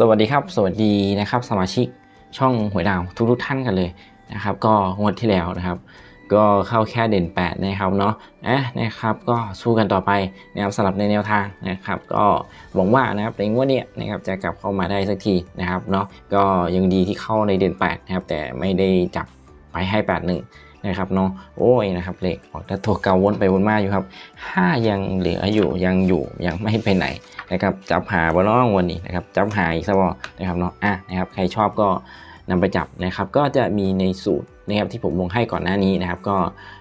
สวัสดีครับ สวัสดีนะครับ สมาชิกช่องหวยดาวทุกทุกท่านกันเลยนะครับ ก็งวดที่แล้วนะครับ ก็เข้าแค่เด่น 8 นะครับเนาะอะนะครับ ก็สู้กันต่อไปนะครับสำหรับในแนวทางนะครับ ก็หวังว่านะครับในงวดเนี้ยนะครับจะกลับเข้ามาได้สักทีนะครับเนาะก็ยังดีที่เข้าในเด่น8นะครับแต่ไม่ได้จับไปให้ 8 1 นะครับเนาะโอ้ยนะครับเหลขออกแต่ตัวเก่าวนไปวนมาอยู่ครับห้ายังเหลืออยู่ยังอยู่ยังไม่ไปไหนนะครับจับหาบอลน้องวันนี้นะครับจับหาอีกสักบอนะครับเนาะอะนะครับใครชอบก็นำไปจับนะครับก็จะมีในสูตรนะครับที่ผมลงให้ก่อนหน้านี้นะครับก็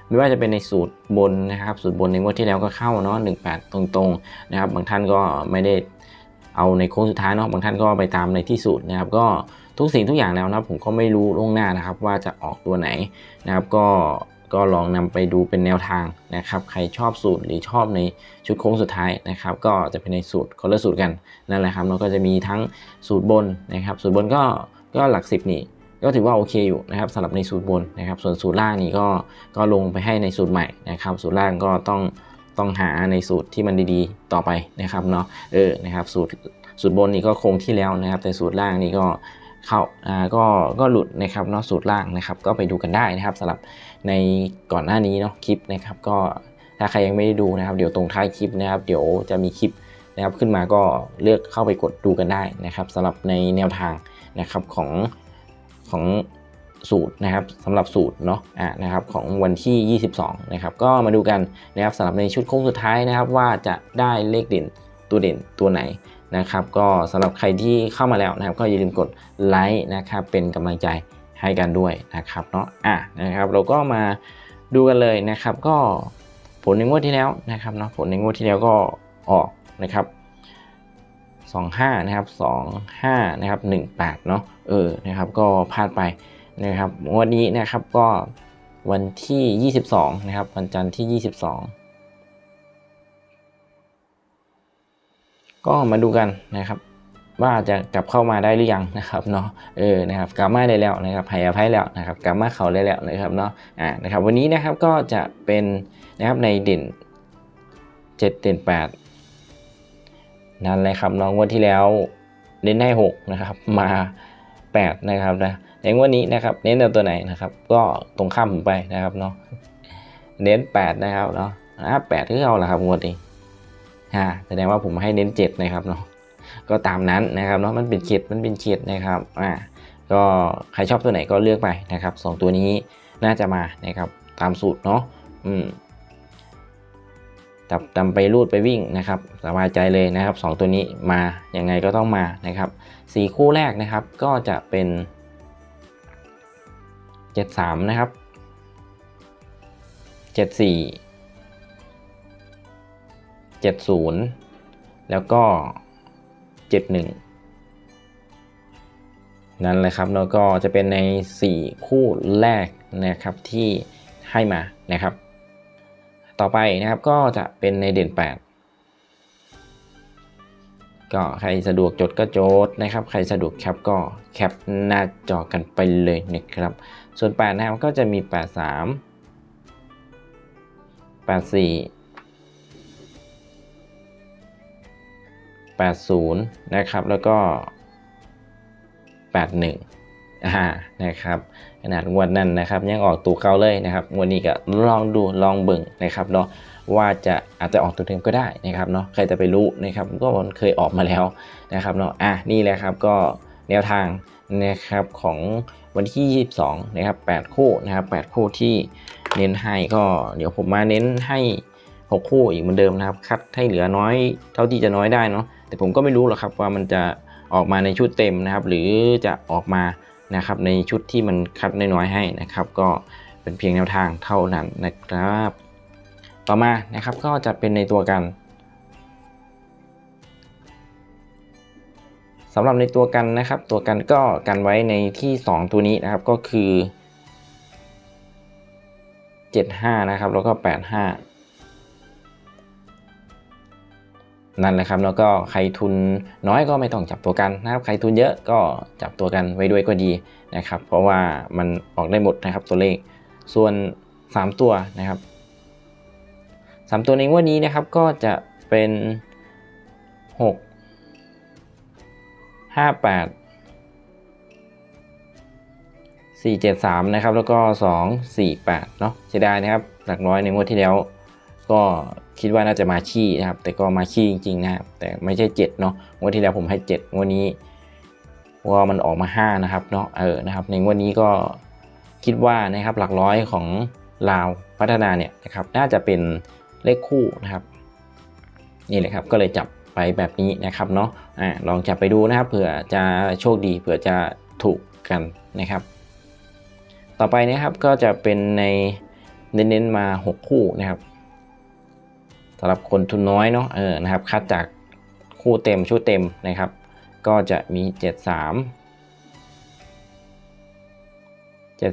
ไม่ว่าจะเป็นในสูตรบนนะครับ สูตรบนในงวดที่แล้วก็เข้าเนาะ18 ตรงๆนะครับบางท่านก็ไม่ได้เอาในโค้งสุดท้ายเนาะบางท่านก็ไปตามในที่สูตรนะครับก็ ทุกสิ่งทุกอย่างแล้วนะผมก็ไม่รู้ล่วงหน้านะครับ ว่าจะออกตัวไหนนะครับ ก็ก็ลองนำไปดูเป็นแนวทางนะครับ ใครชอบสูตรหรือชอบในชุดโค้งสุดท้ายนะครับ ก็จะเป็นในสูตรคนละสูตรกันนั่นแหละครับแล้วก็จะมีทั้งสูตรบนนะครับ สูตรบนก็ก็หลักสิบนี่ก็ถือว่าโอเคอยู่นะครับสำหรับในสูตรบนนะครับ ส่วนสูตรล่างนี่ก็ก็ลงไปให้ในสูตรใหม่นะครับ สูตรล่างก็ต้องต้องหาในสูตรที่มันดีๆ ต่อไปนะครับเนาะเออนะครับสูตรสูตรบนนี่ก็คงที่แล้วนะครับ แต่สูตรล่างนี่ก็ เข้าอ่าก็ก็หลุดนะครับเนาะสูตรล่างนะครับก็ไปดูกันได้นะครับสำหรับในก่อนหน้านี้เนาะคลิปนะครับก็ถ้าใครยังไม่ได้ดูนะครับ เดี๋ยวตรงท้ายคลิปนะครับ เดี๋ยวจะมีคลิปนะครับขึ้นมาก็เลือกเข้าไปกดดูกันได้นะครับสำหรับในแนวทางนะครับของของสูตรนะครับสำหรับสูตรเนาะอ่านะครับของวันที่ 22 นะครับ ก็มาดูกันนะครับสำหรับในชุดโค้งสุดท้ายนะครับ ว่าจะได้เลขเด่นตัวเด่นตัวไหน นะครับ ก็สำหรับใครที่เข้ามาแล้วนะครับ ก็อย่าลืมกดไลค์นะครับ เป็นกำลังใจให้กันด้วยนะครับเนาะอะนะครับ เราก็มาดูกันเลยนะครับ ก็ผลในงวดที่แล้วนะครับเนาะผลในงวดที่แล้วก็ออกนะครับ25นะครับ25นะครับ18เนาะเออนะครับก็พลาดไปนะครับวันนี้นะครับก็วันที่ 22นะครับวันจันทร์ที่ 22 ก็มาดูกันนะครับ ว่าจะกลับเข้ามาได้หรือยังนะครับเนาะเออนะครับกลับมาได้แล้วนะครับให้อภัยแล้วนะครับกลับมาเขาได้แล้วนะครับเนาะอ่านะครับวันนี้นะครับก็จะเป็นนะครับในเด่น 7 เด่น 8 นั่นเลยครับน้องวันที่แล้วเน้นให้6นะครับมา 8 นะครับนะในวันนี้นะครับเน้นเอาตัวไหนนะครับ ก็ตรงข้ามผมไปนะครับเนาะเน้น8นะครับเนาะอ่าแปดที่เอาละครับงวดนี้ ฮะแสดงว่าผมให้เน้น 7 นะครับเนาะก็ตามนั้นนะครับเนาะมันเป็นเขียดมันเป็นเขียดนะครับอ่าก็ใครชอบตัวไหนก็เลือกไปนะครับสองตัวนี้น่าจะมานะครับตามสูตรเนาะอืมจับตำไปรูดไปวิ่งนะครับสบายใจเลยนะครับ 2 ตัวนี้มายังไงก็ต้องมานะครับสีคู่แรกนะครับก็จะเป็น 73 นะครับ 74 70 แล้วก็ 71 นั่นแหละครับแล้วก็จะเป็นใน 4 คู่แรกนะครับที่ให้มานะครับ ต่อไปนะครับก็จะเป็นในเด่น 8 ก็ใครสะดวกจดก็จดนะครับ ใครสะดวกแคปก็แคปหน้าจอกันไปเลยนะครับ ส่วน 8 นะครับก็จะมี 83 84 80 นะครับ แล้วก็ 81อ่านะครับขนาดงวดนั้นนะครับ ยังออกตัวเก่าเลยนะครับงวดนี้ก็ลองดูลองเบิ่งนะครับเนาะว่าจะอาจจะออกตัวเดิมก็ได้นะครับเนาะใครจะไปรู้นะครับก็มันเคยออกมาแล้วนะครับเนาะอะนี่แหละครับก็แนวทางนะครับของวันที่ 22 นะครับ 8 คู่นะครับ 8 คู่ที่เน้นให้ก็เดี๋ยวผมมาเน้นให้ 6 คู่อีกเหมือนเดิมนะครับ คัดให้เหลือน้อยเท่าที่จะน้อยได้เนาะ แต่ผมก็ไม่รู้หรอกครับว่ามันจะออกมาในชุดเต็มนะครับ หรือจะออกมานะครับในชุดที่มันคัดน้อยๆให้นะครับ ก็เป็นเพียงแนวทางเท่านั้นนะครับ ต่อมานะครับก็จะเป็นในตัวกันสำหรับในตัวกันนะครับ ตัวกันก็กันไว้ในที่ 2 ตัวนี้นะครับก็คือ 75 นะครับ แล้วก็ 85 นั่นแหละครับแล้วก็ใครทุนน้อยก็ไม่ต้องจับตัวกันนะครับใครทุนเยอะก็จับตัวกันไว้ด้วยก็ดีนะครับ เพราะว่ามันออกได้หมดนะครับตัวเลข ส่วน 3 ตัวนะครับ3ตัวในงวดนี้นะครับก็จะเป็น6ห้าแปดสี่เจ็ดสามนะครับแล้วก็สองสี่แปดเนาะเสียดายนะครับหลักร้อยในงวดที่แล้วก็ คิดว่าน่าจะมาขี้นะครับ แต่ก็มาขี้จริงๆนะครับ แต่ไม่ใช่เจ็ดเนาะงวดที่แล้วผมให้เจ็ดงวดนี้ว่ามันออกมาห้านะครับเนาะเออนะครับ ในงวดนี้ก็คิดว่านะครับหลักร้อยของลาวพัฒนาเนี่ยนะครับ น่าจะเป็นเลขคู่นะครับ นี่เลยครับก็เลยจับไปแบบนี้นะครับเนาะอ่าลองจับไปดูนะครับเผื่อจะโชคดีเผื่อจะถูกกันนะครับ ต่อไปนะครับก็จะเป็นในเน้นๆมา 6 คู่นะครับ สำหรับคนทุนน้อยเนาะเออนะครับคัดจากคู่เต็มชุดเต็มนะครับ ก็จะมี 73 74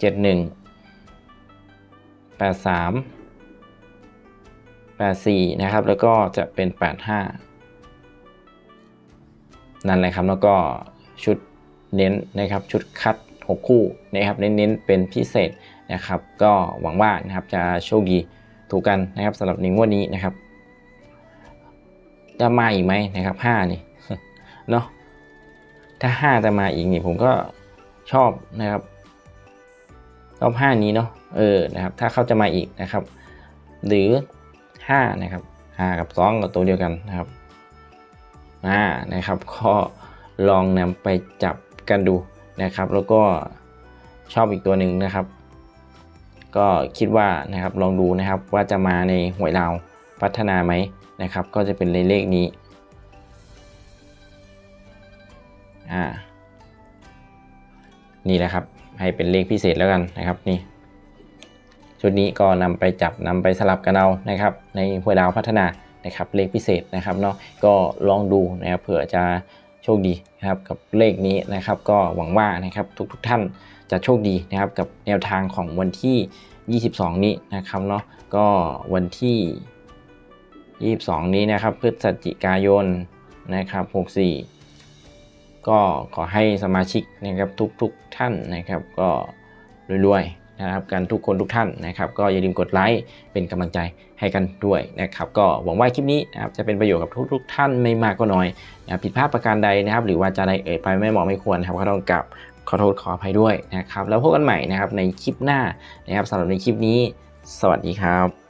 71 83 84 นะครับ แล้วก็จะเป็น 85 นั่นแหละครับ แล้วก็ชุดเน้นนะครับ ชุดคัด 6 คู่นะครับ เน้นๆ เป็นพิเศษ นะครับ ก็หวังว่านะครับจะโชคดีถูกกันนะครับสำหรับในงวดนี้นะครับ จะมาอีกไหมนะครับ5นี่เนาะถ้า5จะมาอีกนี่ผมก็ชอบนะครับรอบ5นี้เนาะเออนะครับ ถ้าเขาจะมาอีกนะครับ หรือ5นะครับ5กับ2กับตัวเดียวกันนะครับอ่านะครับก็ลองนำไปจับกันดูนะครับ แล้วก็ชอบอีกตัวหนึ่งนะครับ ก็คิดว่านะครับลองดูนะครับว่าจะมาในหวยลาวพัฒนาไหมนะครับ ก็จะเป็นเลขนี้อ่านี่แหละครับให้เป็นเลขพิเศษแล้วกันนะครับนี่ชุดนี้ก็นำไปจับนำไปสลับกันเอานะครับ ในหวยดาวพัฒนานะครับเลขพิเศษนะครับเนาะก็ลองดูนะครับเผื่อจะ โชคดีนะครับกับเลขนี้นะครับ ก็หวังว่านะครับทุกทท่านจะโชคดีนะครับกับแนวทางของวันที่ 22 นี้นะครับเนาะก็วันที่ 22 นี้นะครับพฤศจิกายนนะครับ64 ก็ขอให้สมาชิกนะครับทุกๆทท่านนะครับ ก็รวยๆ นะครับกันทุกคนทุกท่านนะครับ ก็อย่าลืมกดไลค์เป็นกำลังใจให้กันด้วยนะครับ ก็หวังว่าคลิปนี้นะครับจะเป็นประโยชน์กับทุกๆท่านไม่มากก็น้อยนะผิดพลาดประการใดนะครับ หรือว่าจะใดเอ่ยไปไม่เหมาะไม่ควรนะครับก็ต้องกลับขอโทษขออภัยด้วยนะครับ แล้วพบกันใหม่นะครับในคลิปหน้านะครับสำหรับในคลิปนี้ สวัสดีครับ